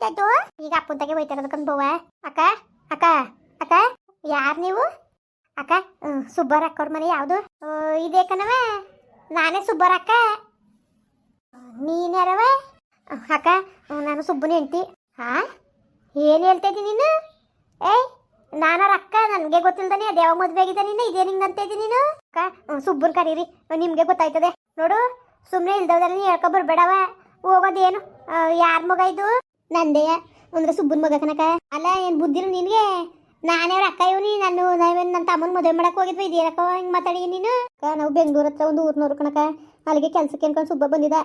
ಆಯ್ತಾಯ್ತು ಈಗ ಅಪ್ಪನ ತಗೆ ಹೋಯ್ತಾರದಕ್ಕಂತ ಬವ ಅಕ್ಕ ಅಕ್ಕ ಅಕ್ಕ, ಯಾರು ನೀವು? ಅಕ್ಕ ಸುಬ್ಬಾರ ಅಕ್ಕವ್ರ ಮನೆ ಯಾವುದು? ಇದೇ ಕಣವ ನಾನೇ ಸುಬ್ಬರಕ್ಕ ನೀನ್ಯಾರವ ಅಕ್ಕ ನಾನು ಸುಬ್ಬನ ಹೆಂಡ್ತಿ. ಹಾ ಏನು ಹೇಳ್ತಾ ಇದ್ದೀನಿ ನೀನು? ಏಯ್ ನಾನಾರ ಅಕ್ಕ, ನನಗೆ ಗೊತ್ತಿಲ್ದಾನೆ ಅದು ಯಾವ ಮದುವೆ ಆಗಿದೆ ನೀನು? ಇದೇ ನಿಂಗೆ ಅಂತ ಇದ್ದೀನಿ ನೀನು? ಅಕ್ಕ ಸುಬ್ಬನ್ ಕರೀರಿ. ನಿಮಗೆ ಗೊತ್ತಾಯ್ತದೆ. ನೋಡು ಸುಮ್ಮನೆ ಇಲ್ದವ್ದಲ್ಲ ನೀ ಹೇಳ್ಕೊ ಬರ್ಬೇಡವ ಹೋಗೋದೇನು? ಯಾರ ಮಗ ಇದು? ನಂದೆಯ ಅಂದ್ರೆ ಸುಬ್ಬನ್ ಮಗ ಕನಕ ಅಲ್ಲ, ಏನು ಬುದ್ಧಿರು ನಿನಗೆ? ನಾನೇ ಅಕ್ಕ ಇವನಿ, ನಾನು, ನಾವೇನು ನನ್ನ ತಮ್ಮನ ಮದುವೆ ಮಾಡಕ್ಕೆ ಹೋಗಿದ್ವಿ, ಇದೇನಕ್ಕ ಹಿಂಗೆ ಮಾತಾಡಿ ನೀನು? ನಾವು ಬೆಂಗಳೂರು ಹತ್ರ ಒಂದು ಊರ್ನವ್ರು ಕಣಕ. ಅಲ್ಲಿಗೆ ಕೆಲ್ಸಕ್ಕೆ ಅನ್ಕೊಂಡು ಸುಬ್ಬ ಬಂದಿದ್ದ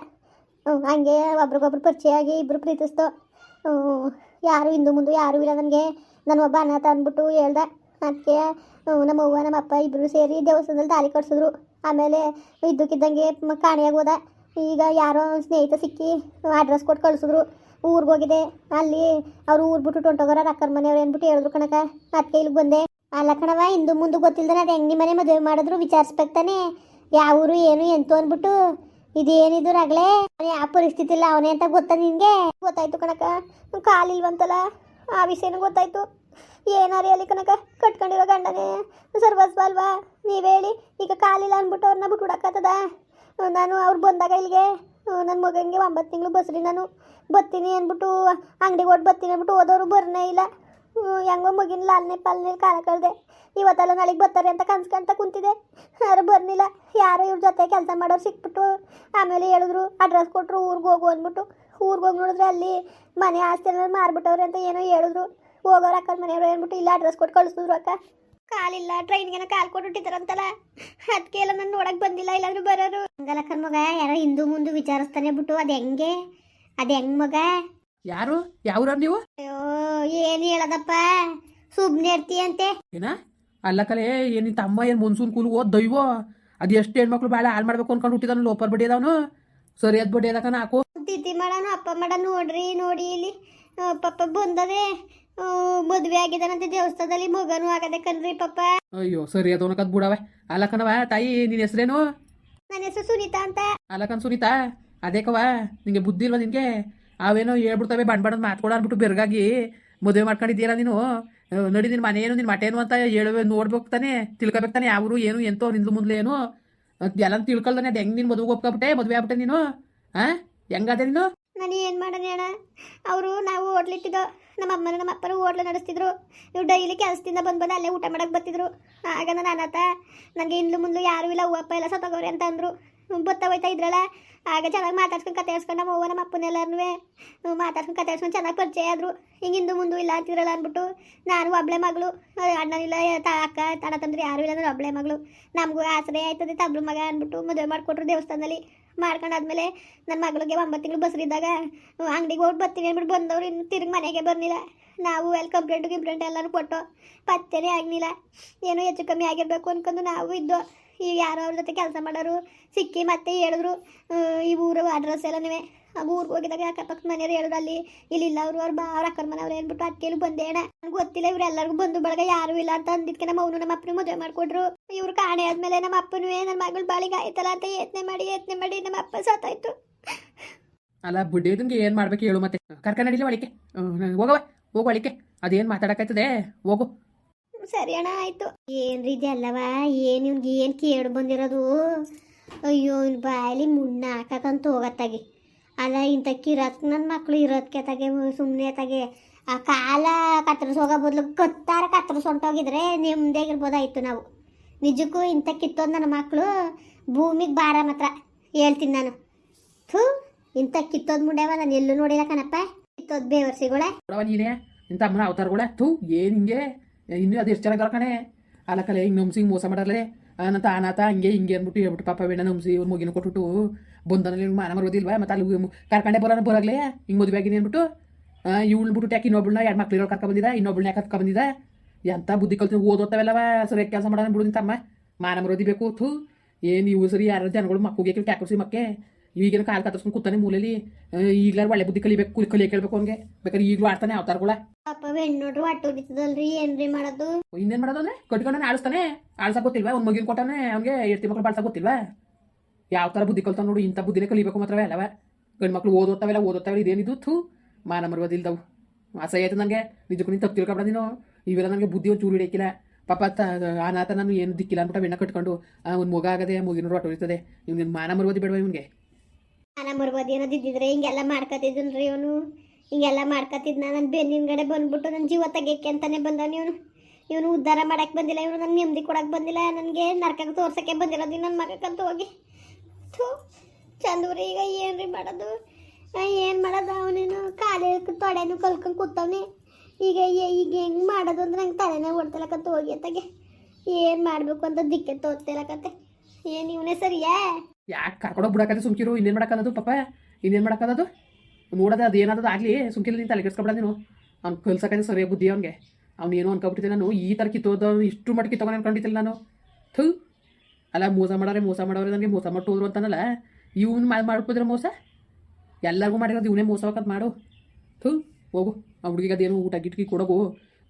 ಹ್ಞೂ ಹಂಗೆ ಒಬ್ರಿಗೊಬ್ರು ಪರಿಚಯ ಆಗಿ ಇಬ್ರು ಪ್ರೀತಿಸ್ತು. ಯಾರು ಹಿಂದು ಮುಂದೆ ಯಾರು ಇಲ್ಲ ನನಗೆ. ನನ್ನ ಒಬ್ಬ ಅನಾಥ ತಂದ್ಬಿಟ್ಟು ಹೇಳ್ದೆ. ಅದಕ್ಕೆ ನಮ್ಮ ಅವ್ವ, ನಮ್ಮ ಅಪ್ಪ ಇಬ್ಬರು ಸೇರಿ ದೇವಸ್ಥಾನದಲ್ಲಿ ತಾಲಿ ಕಟ್ಸಿದ್ರು. ಆಮೇಲೆ ಇದ್ದಕ್ಕಿದ್ದಂಗೆ ಕಾಣೆಯಾಗೋದ ಈಗ ಯಾರೋ ಸ್ನೇಹಿತ ಸಿಕ್ಕಿ ಅಡ್ರೆಸ್ ಕೊಟ್ಟು ಕಳಿಸಿದ್ರು. ಊರಿಗೆ ಹೋಗಿದೆ ಅಲ್ಲಿ ಅವ್ರು ಊರು ಬಿಟ್ಟು ಟೊಂಟೋಗರ ಅಕ್ಕರ ಮನೆಯವ್ರು ಏನ್ಬಿಟ್ಟು ಹೇಳಿದ್ರು ಕಣಕ ಅದಕ್ಕೆ ಇಲ್ಲಿಗೆ ಬಂದೆ. ಅಲ್ಲ ಕಣವ ಇಂದು ಮುಂದೆ ಗೊತ್ತಿಲ್ಲದೆ ಅದು ಹೆಂಗೆ ಮನೆ ಮದುವೆ ಮಾಡಿದ್ರು ವಿಚಾರಿಸ್ಬೇಕು ತಾನೆ. ಯಾವ ಊರು ಏನು ಎಂತು ಅಂದ್ಬಿಟ್ಟು ಇದೇನಿದು ರಗಳೆ? ಯಾವ ಪರಿಸ್ಥಿತಿ ಇಲ್ಲ, ಅವನೇ ಅಂತ ಗೊತ್ತಾ ನಿನಗೆ? ಗೊತ್ತಾಯ್ತು ಕಣಕ ಕಾಲಿಲ್ವಂತಲ್ಲ ಆ ವಿಷಯನೂ ಗೊತ್ತಾಯ್ತು. ಏನಾರಿ ಅಲ್ಲಿ ಕನಕ ಕಟ್ಕೊಂಡಿರೋ ಗಂಡನೇ. ಸರ್ವಸ್ವ ಅಲ್ವಾ? ನೀವ್ ಹೇಳಿ, ಈಗ ಕಾಲಿಲ್ಲ ಅಂದ್ಬಿಟ್ಟು ಅವ್ರನ್ನ ಬಿಟ್ಬಿಡಕ್ಕತ್ತದ ನಾನು ಅವ್ರು ಬಂದಾಗ ಇಲ್ಲಿಗೆ ನನ್ನ ಮಗನಿಗೆ ಒಂಬತ್ತು ತಿಂಗಳು ಬಸ್ರಿ, ನಾನು ಬತ್ತೀನಿ ಅಂದ್ಬಿಟ್ಟು ಅಂಗಡಿಗೆ ಹೋಗಿ ಬರ್ತೀನಿ ಅಂದ್ಬಿಟ್ಟು ಓದೋರು ಬರ್ನೇ ಇಲ್ಲ. ಹೆಂಗೋ ಮಗಿನ ಲಾಲ್ನೆ ಪಾಲ್ನೇ ಕಾಲ ಕಳೆದೆ. ಇವತ್ತೆಲ್ಲ ನಾಳೆಗೆ ಬರ್ತಾರೆ ಅಂತ ಕನ್ಸ್ಕೊಂತ ಕುಂತಿದೆ. ಯಾರು ಬರ್ನಿಲ್ಲ. ಯಾರು ಇವ್ರ ಜೊತೆ ಕೆಲಸ ಮಾಡೋರು ಸಿಕ್ಬಿಟ್ಟು ಆಮೇಲೆ ಹೇಳಿದ್ರು ಅಡ್ರೆಸ್ ಕೊಟ್ಟರು ಊರಿಗೆ ಹೋಗು ಅಂದ್ಬಿಟ್ಟು. ಊರಿಗೆ ಹೋಗಿ ನೋಡಿದ್ರೆ ಅಲ್ಲಿ ಮನೆ ಆಸ್ತಿ ಅನ್ನೋದು ಮಾರ್ಬಿಟ್ಟವ್ರೆ ಅಂತ ಏನೋ ಹೇಳಿದ್ರು. ಹೋಗೋರು ಅಕ್ಕನ ಮನೆಯವ್ರು ಅಂದ್ಬಿಟ್ಟು ಇಲ್ಲ ಅಡ್ರೆಸ್ ಕೊಟ್ಟು ಕಳಿಸಿದ್ರು ಅಕ್ಕ. ಕಾಲಿಲ್ಲ ಟ್ರೈನ್ಗೆನ ಕಾಲ್ ಕೊಟ್ಟುಟ್ಟಿದಾರಂತಲ್ಲ ಅದಕ್ಕೆ ಎಲ್ಲ ನಾನು ನೋಡಕ್ ಬಂದಿಲ್ಲ ಇಲ್ಲಾದ್ರು ಬರೋರು. ಹಂಗಲಕ್ಕನ ಮಗ ಯಾರೋ ಹಿಂದೂ ಮುಂದೆ ವಿಚಾರಿಸ್ತಾನೆ ಬಿಟ್ಟು ಅದು ಹೆಂಗೆ? ಅದು ಹೆಂಗ್ ಮಗ? ಯಾರು? ಯಾವ್ರ ನೀವು? ಅಯ್ಯೋ ಏನು ಹೇಳದಪ್ಪ? ಸುಬ್ನೆ ಇರ್ತೀಯಂತೆ. ಏನ? ಅಲ್ಲ ಕಲೆ ಏನ್ ನಿನ್ ತಮ್ಮ ಏನ್ ಮುನ್ಸೂನ್ ಕೂಲ್ ಓದ್ ದೈವ? ಅದು ಎಷ್ಟು ಹೆಣ್ಮಕ್ಳು ಭಾಳ ಹಾಳು ಮಾಡ್ಬೇಕು ಅನ್ಕೊಂಡು ಹುಟ್ಟಿದಾನು ಲೋಪರ್ ಬಡ್ಡಿ ಅದಾವನು? ಅದ್ ಬಡ್ಡಿ ಅದಕ್ಕ ಹಾಕು. ತಿಥಿ ಮಾಡೋಣ ಅಪ್ಪ ಮಾಡ ನೋಡ್ರಿ ನೋಡಿ ಇಲ್ಲಿ. ಆ, ಪಪ್ಪ ಬಂದದೆ ಮದ್ವೆ ಆಗಿದಾನಂತೆ ದೇವಸ್ಥಾನದಲ್ಲಿ ಮಗನು ಆಗದೆ ಕಣ್ರಿ ಪಪ್ಪ ಅಯ್ಯೋ ಸರಿ ಅದವನಕದ್ ಬಿಡವೆ ಅಲ್ಲ ಕಣವ ತಾಯಿ ನಿನ್ ಹೆಸರೇನು? ನನ್ನ ಹೆಸರು ಸುನೀತಾ ಅಂತ. ಅಲ್ಲ ಕಣ್ ಸುನೀತಾ ಅದೇ ಕವ ನಿಂಗೆ ಬುದ್ಧಿ ಇಲ್ವಾ ನಿನ್ಗೆ? ಅವೇನೋ ಹೇಳ್ಬಿಡ್ತಾವೆ ಬಣ್ಣ ಬಣ್ಣದ ಮಾತ್ಕೊಡ ಅನ್ಬಿಟ್ಟು ಬೆರಗಾಗಿ ಮದುವೆ ಮಾಡ್ಕೊಂಡಿದ್ದೀರಾ ನೀನು? ನಡಿ ನಿನ್ ಮನೆ ಏನು ನಿನ್ ಮಠ ಏನು ಅಂತ ಹೇಳುವೆ ನೋಡ್ಬೇಕು ತಾನೆ ತಿಳ್ಕೊಬೇಕು ತಾನೆ ಯಾವ್ರು ಏನು ಎಂತೋ ನಿಂದು ಮುಂದ್ಲೆ ಏನು? ಅದ್ ಎಲ್ಲ ತಿಳ್ಕೊಳ್ದಾನೆ ಅದು ಹೆಂಗ್ ನಿನ್ ಮದುವೆ ಒಪ್ಕೊಬಿಟ್ಟೆ ಮದುವೆ ಆಗ್ಬಿಟ್ಟೆ ನೀನು? ಹಾ ಹೆಂಗಾದೆ ನೀನು? ನಾನು ಏನ್ ಮಾಡೋಣ ಅಣ್ಣ? ಅವರು ನಾವು ಹೋಟ್ಲಿಟ್ಟಿದ್ದೋ ನಮ್ಮ ಅಮ್ಮನ ನಮ್ಮ ಅಪ್ಪನ ಹೋಟ್ಲು ನಡೆಸ್ತಿದ್ರು. ಇವ್ರು ಡೈಲಿ ಕೆಲಸದಿಂದ ಬಂದು ಬಂದು ಅಲ್ಲೇ ಊಟ ಮಾಡಕ್ಕೆ ಬರ್ತಿದ್ರು. ಆಗ ನಾನು ಅನಾಥ ನನಗೆ ಇಂದ್ಲು ಮುಂದೆ ಯಾರು ಇಲ್ಲ ಅಪ್ಪ ಎಲ್ಲ ಸತ್ತೋಗವ್ರೆ ಅಂತ ಅಂದರು. ಬತ್ತ ಹೋಯ್ತಾ ಇದ್ರಲ್ಲ? ಆಗ ಚೆನ್ನಾಗಿ ಮಾತಾಡ್ಸ್ಕೊಂಡು ಕತೆ ನಮ್ಮ ಅವ್ವ, ನಮ್ಮ ಅಪ್ಪನೆಲ್ಲರೂ ಮಾತಾಡ್ಸ್ಕೊಂಡು ಕತೆ ಚೆನ್ನಾಗಿ ಪರಿಚಯ ಆದರು. ಹಿಂಗೆ ಹಿಂದೂ ಮುಂದೂ ಇಲ್ಲ ಅಂತಿದ್ರಲ್ಲ ಅಂದ್ಬಿಟ್ಟು ನಾನು ಒಬ್ಳೆ ಮಗಳು. ಅಣ್ಣನಿಲ್ಲ ಅಕ್ಕ, ತಡ ತಂದ್ರೆ ಯಾರು ಇಲ್ಲ ಅಂದ್ರೆ ಒಬ್ಳೆ ಮಗಳು. ನಮಗೂ ಆಸರೆ ಆಯ್ತದೆ ತಬ್ಳು ಮಗ ಅಂದ್ಬಿಟ್ಟು ಮದುವೆ ಮಾಡಿಕೊಟ್ರು ದೇವಸ್ಥಾನದಲ್ಲಿ. ಮಾಡ್ಕೊಂಡಾದ್ಮೇಲೆ ನನ್ನ ಮಗಳಿಗೆ ಒಂಬತ್ತು ತಿಂಗಳು ಬಸ್ರಿದ್ದಾಗ ಅಂಗಡಿಗೆ ಹೋಗಿ ಬರ್ತೀನಿ ಅಂದ್ಬಿಟ್ಟು ಬಂದವ್ರು ಇನ್ನು ತಿರುಗಿ ಮನೆಗೆ ಬರಲಿಲ್ಲ. ನಾವು ಅಲ್ಲಿ ಕಂಪ್ಲೇಂಟು ಗಿಂಪ್ಲೇಂಟ್ ಎಲ್ಲರೂ ಕೊಟ್ಟು ಪತ್ತೆನೇ ಆಗಲಿಲ್ಲ. ಏನು ಹೆಚ್ಚು ಕಮ್ಮಿ ಆಗಿರಬೇಕು ಅನ್ಕೊಂಡು ನಾವು ಇದ್ದು ಈಗ ಯಾರೋ ಅವ್ರ ಜೊತೆ ಕೆಲಸ ಮಾಡೋರು ಸಿಕ್ಕಿ ಮತ್ತೆ ಹೇಳಿದ್ರು. ಈ ಊರು ಅಡ್ರೆಸ್ ಎಲ್ಲನೇ. ಆ ಊರಿಗೆ ಹೋಗಿದಾಗ ಅಕ್ಕಪಕ್ಕದ ಮನೆಯವ್ರು ಹೇಳೋದು ಅಲ್ಲಿ ಇಲ್ಲಿಲ್ಲ ಅವರು ಅವ್ರು ಬಾ ಅವ್ರ ಅಕ್ಕನ ಮನೆಯವ್ರು ಹೇಳ್ಬಿಟ್ಟು ಅದಕ್ಕೆ ಬಂದೆ. ಅಣ್ಣ ನನಗೆ ಗೊತ್ತಿಲ್ಲ ಇವ್ರೆಲ್ಲರಿಗೂ ಬಂದು ಬಳಗ ಯಾರು ಇಲ್ಲ ಅಂತ ಅಂದಿದ್ಕೆ ನಮ್ಮ ಅವನು ನಮ್ಮ ಅಪ್ಪನ ಮದುವೆ ಮಾಡಿಕೊಟ್ರು. ಇವ್ರು ಕಾಣೆ ಆದ್ಮೇಲೆ ನಮ್ಮ ಅಪ್ಪನೂ ನನ್ನ ಮಗಳು ಬಾಳಿಗೆ ಆಯ್ತಲ್ಲ ಅಂತ ಯತ್ನೆ ಮಾಡಿ ಯತ್ನೆ ಮಾಡಿ ನಮ್ಮ ಅಪ್ಪ ಸತ್ತಾಯ್ತು. ಅಲ್ಲ ಬುಡ್ಡಿದಂಗೆ ಏನು ಮಾಡ್ಬೇಕು ಹೇಳು ಮತ್ತೆ. ಕರ್ಕ ನಡಿಲಿ ಒಳಿಕೆ ಹೋಗವ ಹೋಗು ಒಳಿಕೆ ಅದೇನು ಮಾತಾಡಕೈತದೆ ಹೋಗು. ಸರಿ ಅಣ್ಣ ಆಯ್ತು. ಏನ್ರಿ ಇದೆಲ್ಲವ ಏನು ಇವ್ನಿಗೆ ಏನು ಕೇಳು ಬಂದಿರೋದು? ಅಯ್ಯೋ ಇವ್ನ ಬಾಯಲ್ಲಿ ಮುಣ್ಣ ಹಾಕಕ್ಕಂತ ಹೋಗತ್ತಾಗಿ. ಅಲ್ಲ ಇಂಥ ಕಿರತ್ ನನ್ನ ಮಕ್ಕಳು ಇರೋದಕ್ಕೆ ತಗೆ ಸುಮ್ಮನೆ ತಗೆ, ಆ ಕಾಲ ಕತ್ತರಿಸ್ ಹೋಗೋ ಬದಲು ಕತ್ತಾರ ಕತ್ತರಿಸ್ ಹೊಂಟೋಗಿದ್ರೆ ನೆಮ್ಮದಿಯಾಗಿರ್ಬೋದಾಯ್ತು ನಾವು. ನಿಜಕ್ಕೂ ಇಂಥ ನನ್ನ ಮಕ್ಕಳು ಭೂಮಿಗೆ ಬಾರ ಮಾತ್ರ. ಹೇಳ್ತೀನಿ ನಾನು. ಥೂ ಇಂಥ ಕಿತ್ತೋದ್ ಮುಂಡೆವ ನಾನು ಎಲ್ಲೂ ನೋಡಿಲ್ಲ ಕಣಪ್ಪ. ಕಿತ್ತೋದ್ ಬೇವರ್ಸಿಗಳೇ. ನೀನೇ ಇಂಥ ಅಮ್ಮನ ಅವತಾರಗಳ. ಥೂ, ಏನು ಹಿಂಗೆ? ಇನ್ನೂ ಅದು ಎಷ್ಟು ಚೆನ್ನಾಗಿ ಕಣೆ. ಅಲ್ಲ ಕಲೆ, ಹಿಂಗೆ ನಮ್ಸಿ ಮೋಸ ಮಾಡಲ್ಲೇ. ಅನಂತ ಅನಾಥ, ಹಂಗೆ ಹಿಂಗೆ ಅಂದ್ಬಿಟ್ಟು ಹೇಳ್ಬಿಟ್ಟು ಪಾಪ ಬೇಡ ನಮ್ಸಿ, ಇವ್ರ ಮುಗಿನ ಕೊಟ್ಬಿಟ್ಟು ಬಂದನಲ್ಲಿ ಮಾನ ಮರೋದಿಲ್ವಾ ಮತ್ತೆ ಅಲ್ಲಿ ಕರ್ಕಂಡೆ ಬರೋಣ ಬರಾಗ್ಲೇ? ಹಿಂಗೆ ಮದುವೆ ಆಗಿನಿ ಅಂದ್ಬಿಟ್ಟು ಇವಳು ಬಿಟ್ಟು ಯಾಕೆ ಇನ್ನೊಬ್ಳನ್ನ ಎರಡು ಮಕ್ಳು ಇರೋ ಕರ್ಕ ಬಂದಿದ? ಇನ್ನೊಬ್ಳನ್ನ ಯಾಕೆ ಕರ್ಕೊ ಬಂದಿದ? ಎಂತ ಬುದ್ಧಿ ಕಲ್ತು ಓದೋತ್ತವೆಲ್ಲವ? ಸರಿಯಾಗಿ ಕೆಲಸ ಮಾಡೋಣ ಬಿಡು ನಿಂತಮ್ಮ ಮಾನ ಮರೋದಿ ಬೇಕು ಥೂ. ಏನು ಇವು ಸರಿ ಯಾರು ಜನಗಳು ಮಕ್ಕಳಿಗೆ ಟ್ಯಾಕ್ಸಿ ಮಕ್ಕೆ. ಈಗಿನ ಕಾಲ ಕತ್ತರ್ಸ್ಕೊಂಡು ಕೂತಾನೆ ಮೂಲೆಯಲ್ಲಿ ಈಗಲಾರ ಒಳ್ಳೆ ಬುದ್ಧಿ ಕಲಿಬೇಕು ಕಲಿಯಕ್ಕೆ ಹೇಳ್ಬೇಕು ಕೇಳ್ಬೇಕು ಅವ್ನಿಗೆ. ಬೇಕಾದ್ರೆ ಈಗಲೂ ಆಡ್ತಾನೆ ಅವತಾರಗಳ ಹೊಡಿತದಲ್ರಿ ಏನ್ರಿ ಮಾಡೋದು? ಇನ್ನೇನ್ ಮಾಡೋದು ಅಂದ್ರೆ? ಕಟ್ಕೊಂಡನೆ ಆಡಿಸ್ತಾನೆ. ಆಳ್ಸಕ್ ಗೊತ್ತಿಲ್ವಾ? ಒಂದ್ ಮಗಿನ ಕೊಟ್ಟಾನೆ ಅವ್ನಿಗೆ ಎಷ್ಟು ಮಕ್ಳು ಬಾಳ್ಸಕ್ ಗೊತ್ತಿಲ್ವಾ? ಯಾವ ಥರ ಬುದ್ಧಿ ಕಲ್ತಾವ ನೋಡು, ಇಂಥ ಬುದ್ಧಿನೇ ಕಲಿಬೇಕು ಮಾತ್ರವೇ ಅಲ್ಲವ? ಗಂಡು ಮಕ್ಳು ಓದೋತ್ತವೆಲ್ಲ ಓದೋತ್ತವೆಲ್ಲ ಇದೇನಿದ್ದು ಥೂ, ಮಾನ ಮರ್ವದಿಲ್ದವು ಅಸಹ್ಯ ಆಯ್ತು ನನಗೆ ನಿಜಕ್ಕೂ ನೀನು ತಪ್ಪು ತಿಳ್ಕೊಬೇಡ ನೀನು. ಇವೆಲ್ಲ ನನಗೆ ಬುದ್ಧಿ ಒಂದು ಚೂರು ಹಿಡಿಯಕ್ಕಿಲ್ಲ ಪಾಪ ತ ಅನಾಥ ನಾನು ಏನು ದಿಕ್ಕಿಲ್ಲ ಅಂದ್ಬಿಟ್ಟು ಬೆಣ್ಣ ಕಟ್ಕೊಂಡು ಒಂದು ಮಗ ಆಗದೆ ಮುಗಿನ ರೊಟ್ಟು ಹೊಡಿತದೆ ನಿನ್ನ ಮಾನ ಮರ್ವದಿ ಬೇಡವ ಇವನಿಗೆ? ಮಾನ ಮರ್ಬೋದು ಏನೋದು ಇದ್ದಿದ್ರೆ ಹಿಂಗೆಲ್ಲ ಮಾಡ್ಕೊತಿದ್ದನ್ರಿ ಇವನು. ಹಿಂಗೆಲ್ಲ ಮಾಡ್ಕೊತಿದ್ನ ನನ್ನ ಬೆನ್ನಿನಗಡೆ ಬಂದ್ಬಿಟ್ಟು ನನ್ನ ಜೀವ ತೆಗಿಯಕ್ಕೆ ಅಂತಾನೆ ಬಂದವನು ಇವನು. ಇವನು ಉದ್ಧಾರ ಮಾಡಕ್ಕೆ ಬಂದಿಲ್ಲ, ಇವನು ನನ್ನ ನೆಮ್ಮದಿ ಕೊಡಕ್ಕೆ ಬಂದಿಲ್ಲ, ನನಗೆ ನರ್ಕಕ್ಕೆ ತೋರ್ಸಕ್ಕೆ ಬಂದಿರೋದು ನನ್ನ ಮಗಕ್ಕಂತ ಹೋಗಿ. ಚಂದೂರಿ ಈಗ ಏನ್ರಿ ಮಾಡೋದು? ಏನು ಮಾಡೋದು? ಅವನೇನು ಕಾಲೇ ತೊಡೆನು ಕಲ್ಕೊಂಡು ಕೂತವನೆ. ಈಗ ಈಗ ಹೆಂಗೆ ಮಾಡೋದು ಅಂದ್ರೆ ನಂಗೆ ತಲೆನೇ ಓಡ್ತಿಲ್ಲಕಂತ ಹೋಗಿ ಏನು ಮಾಡಬೇಕು ಅಂತ ದಿಕ್ಕೆ ತೋರ್ತಿಲ್ಲಕತ್ತೆ ಏನು ಇವನೇ ಸರಿಯಾ? ಯಾಕೆ ಕರ್ಕೊಂಡೋಗಿ ಬಿಡಕತ್ತೆ ಸುಮ್ಕಿರು? ಇನ್ನೇನು ಮಾಡಕ್ಕಲ್ಲದು ಪಾಪ ಇನ್ನೇನು ಮಾಡಕ್ಕಲ್ಲದು ನೋಡೋದು ಅದು ಏನಾದದು ಆಗಲಿ. ಸುಮ್ಕಿಲ್ಲ ನೀನು ತಲೆ ಕೆಡ್ಸ್ಕೊಬೇಡ ನೀನು. ಅವ್ನು ಕಲ್ಸಕ್ಕೆ ಸರಿಯಾಗಿ ಬುದ್ಧಿ ಅವನಿಗೆ. ಅವ್ನು ಏನೋ ಅನ್ಕೊಬಿಟ್ಟಿದ್ದೆ ನಾನು. ಈ ಥರ ಕಿತ್ತೋದು ಇಷ್ಟು ಮಟ್ಟಿಗೆ ತೊಗೊಂಡು ಅನ್ಕೊಂಡಿದ್ದಿಲ್ಲ ನಾನು. ಥೂ. ಅಲ್ಲ ಮೋಸ ಮಾಡೋರೆ ಮೋಸ ಮಾಡೋರೆ ನನಗೆ ಮೋಸ ಮಾಡ್ತು ಹೋದ್ರು ಅಂತಾನಲ್ಲ? ಇವನು ಮಾಡಿ ಮಾಡ್ಕೋದ್ರೆ ಮೋಸ? ಎಲ್ಲರಿಗೂ ಮಾಡಿರೋದು ಇವನೇ ಮೋಸವಾಕಂತ ಮಾಡು. ಥೂ, ಹೋಗು. ಆ ಹುಡುಗಿಗೆ ಅದೇನು ಊಟ ಗಿಟ್ಕಿ ಕೊಡೋಗು.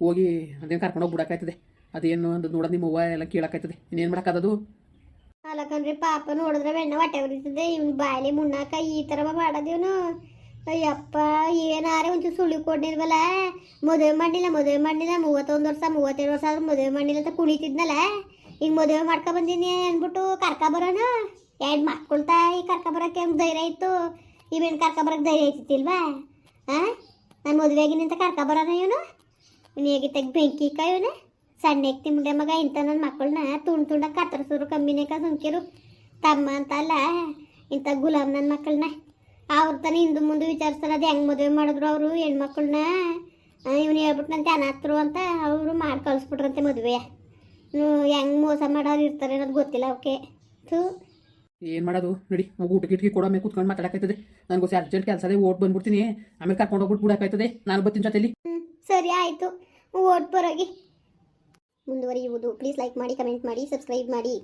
ಹೋಗಿ ಅದೇನು ಕರ್ಕೊಂಡೋಗಿ ಬಿಡಕ್ಕಾಯ್ತದೆ ಅದೇನು ಅಂತ ನೋಡೋದು ನಿಮ್ಮ ಅವ್ವ ಎಲ್ಲ ಕೇಳಕ್ಕಾಯ್ತದೆ ಇನ್ನೇನು ಮಾಡೋಕ್ಕದು ಅಲ್ಲಕಂದ್ರೆ ಪಾಪ ನೋಡಿದ್ರೆ ಬೆಣ್ಣ ಹೊಟ್ಟೆ ಉರಿತದೆ. ಇವ್ನ ಬಾಯಲಿ ಮುಣ್ಣಾಕ ಈ ಥರ ಮಾಡೋದಿವನು ಅಯ್ಯಪ್ಪ, ಏನಾರೆ ಒಂಚೂರು ಸುಳಿ ಕೊಡ್ನಿಲ್ವಲ್ಲ? ಮದುವೆ ಮಾಡಿಲ್ಲ ಮದುವೆ ಮಾಡಿಲ್ಲ ಮೂವತ್ತೊಂದು ವರ್ಷ ಮೂವತ್ತೆರಡು ವರ್ಷ ಆದ್ರೂ ಮದುವೆ ಮಾಡಿಲ್ಲ ಅಂತ ಕುಣಿತಿದ್ನಲ್ಲ? ಈಗ ಮದುವೆ ಮಾಡ್ಕೊ ಬಂದೀನಿ ಅಂದ್ಬಿಟ್ಟು ಕರ್ಕ ಬರೋಣ. ಎರಡು ಮಾಡ್ಕೊಳ್ತಾ ಈ ಕರ್ಕ ಬರೋಕೆ ಹೆಂಗ್ ಧೈರ್ಯ ಇತ್ತು? ಇವೇನು ಕರ್ಕ ಬರೋಕ್ಕೆ ಧೈರ್ಯ ಐತಿಲ್ವಾ ಹಾಂ ನಾನು ಮದುವೆಗಿನಿಂತ ಕರ್ಕ ಬರೋಣ ಇವನು? ಇವ್ನು ಹೇಗೆ ತೆಗ್ ಬೆಂಕಿ ಇಕ್ಕ ಇವನು? ಸಣ್ಣ ತಿಮ್ಗೆ ಮಗ ಇಂಥ ನನ್ನ ಮಕ್ಕಳನ್ನ ತುಂಡು ತುಂಡ ಕತ್ತರಿಸಿದ್ರು ಕಮ್ಮಿನೇ ಕ ಸುಂಕಿರು ತಮ್ಮ ಅಂತ ಅಲ್ಲ ಇಂಥ ಗುಲಾಮ್ ನನ್ನ ಮಕ್ಕಳನ್ನ ಅವ್ರ ತಾನೇ ಹಿಂದೆ ಮುಂದೆ ವಿಚಾರಿಸ್ತಾರೆ, ಅದು ಹೆಂಗೆ ಮದುವೆ ಮಾಡಿದ್ರು ಅವರು ಹೆಣ್ಮಕ್ಳನ್ನ? ಇವನು ಹೇಳ್ಬಿಟ್ನಂತೆ ಅನಾಥರು ಅಂತ ಅವರು ಮಾಡಿ ಕಳಿಸ್ಬಿಟ್ರಂತೆ ಮದುವೆ ಹೆಂಗೆ ಮೋಸ ಮಾಡೋರು ಇರ್ತಾರೆ ಅನ್ನೋದು ಗೊತ್ತಿಲ್ಲ ಅವಕ್ಕೆ ಥೂ. ಏನು ಮಾಡೋದು? ನಡಿ ಮಗು ಊಟ ಗಿಟ್ಕಿ ಕೊಡೋ ಕೂತ್ಕೊಂಡು ಮಾತಾಡಕಾಯ್ತದೆ ನನಗೋಸಿ ಅರ್ಜೆಂಟ್ ಕೆಲಸದೇ ಓಟ್ ಬಂದ್ಬಿಡ್ತೀನಿ. ಆಮೇಲೆ ಕರ್ಕೊಂಡು ಹೋಗ್ಬಿಟ್ಟು ಬಿಡಕ್ಕಾಯ್ತದೆ. ನಾನು ಬರ್ತೀನಿ ಜೊತೆಲಿ. ಸರಿ ಆಯಿತು. ಓಟ್ ಬರೋಗಿ ಮುಂದುವರಿಯುವುದು. ಪ್ಲೀಸ್ ಲೈಕ್ ಮಾಡಿ ಕಮೆಂಟ್ ಮಾಡಿ ಸಬ್ಸ್ಕ್ರೈಬ್ ಮಾಡಿ.